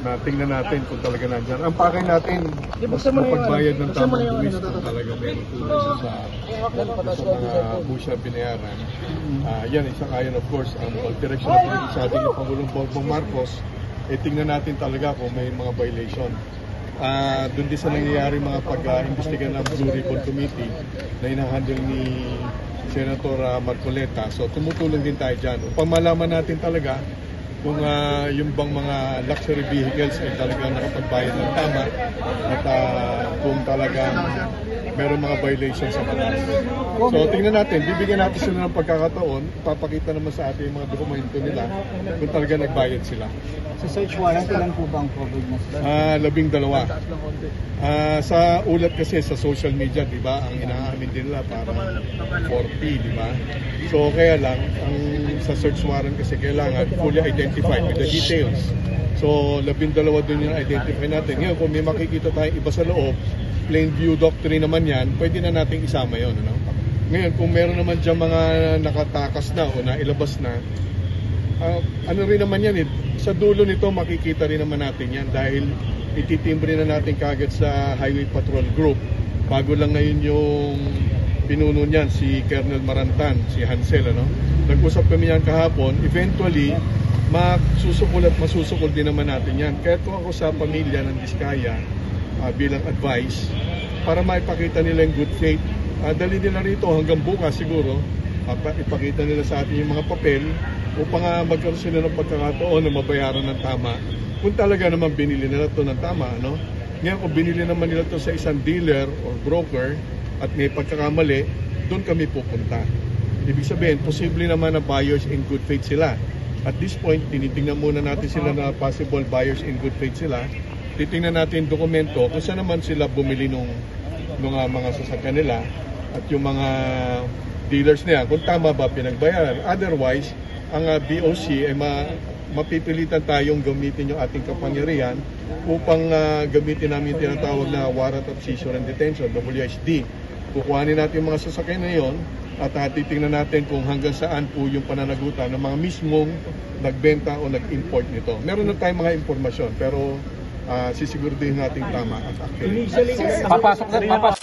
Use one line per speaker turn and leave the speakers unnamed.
na tingnan natin kung talaga nandyan. Ang pakay natin, mas mapagbayad ng tamang buwis kung talaga meron siya sa, sa mga busya binayaran. Ah, yan, isang ayon of course, ang direksyon na pinag sa ating Pangulong Bongbong Marcos, eh tingnan natin talaga kung may mga violation. Ah, doon din sa nangyayari mga pag-imbestiga ng Blue Ribbon Committee na inahandle ni Senator ah, Marcoleta. So tumutulong din tayo dyan. Upang malaman natin talaga kung ah, yung bang mga luxury vehicles ay talagang nakapagbayad ng tama at ah, kung talagang meron mga violations sa batas. So tingnan natin, bibigyan natin sila ng pagkakataon, papakita naman sa atin yung mga dokumento nila kung talaga nagbayad sila.
Sa search warrant, ilan po bang covered na sila?
Ah, labing dalawa. Ah, sa ulat kasi sa social media, 'di ba, ang inaamin din nila para 40, 'di ba? So kaya lang ang sa search warrant kasi kailangan fully identified with the details. So labing dalawa din yung identify natin. Ngayon kung may makikita tayong iba sa loob, plain view doctrine naman 'yan, pwede na nating isama 'yon, ano? Ngayon kung meron naman diyan mga nakatakas na o nailabas na, Ah, ano rin naman yan eh, sa dulo nito makikita rin naman natin yan dahil ititimbre na natin kagad sa Highway Patrol Group. Bago lang ngayon yung pinuno niyan, si Colonel Marantan, si Hansel, ano? Nag-usap kami yan kahapon. Eventually, masusukol at masusukol din naman natin yan. Kaya kung ako sa pamilya ng Diskaya ah, bilang advice, para maipakita nila yung good faith, ah, dali nila rito hanggang bukas siguro, pa- ipakita nila sa atin yung mga papel upang uh, magkaroon sila ng pagkakataon na mabayaran ng tama kung talaga naman binili nila to ng tama ano ngayon kung binili naman nila to sa isang dealer or broker at may pagkakamali doon kami pupunta ibig sabihin posible naman na buyers in good faith sila at this point tinitingnan muna natin sila na possible buyers in good faith sila titingnan natin dokumento kung saan naman sila bumili nung, nung ah, mga sasakyan nila at yung mga dealers na yan, kung tama ba pinagbayaran. Otherwise, ang ah, BOC ay ma, mapipilitan tayong gamitin yung ating kapangyarihan upang ah, gamitin namin tinatawag na Warrant of Seizure and Detention, WSD. Kukuhanin natin yung mga sasakyan na yon at uh, titingnan natin kung hanggang saan po yung pananagutan ng mga mismong nagbenta o nag-import nito. Meron na tayong mga impormasyon pero ah, sisiguraduhin natin tama at accurate.
Initially,
Papasok na, papasok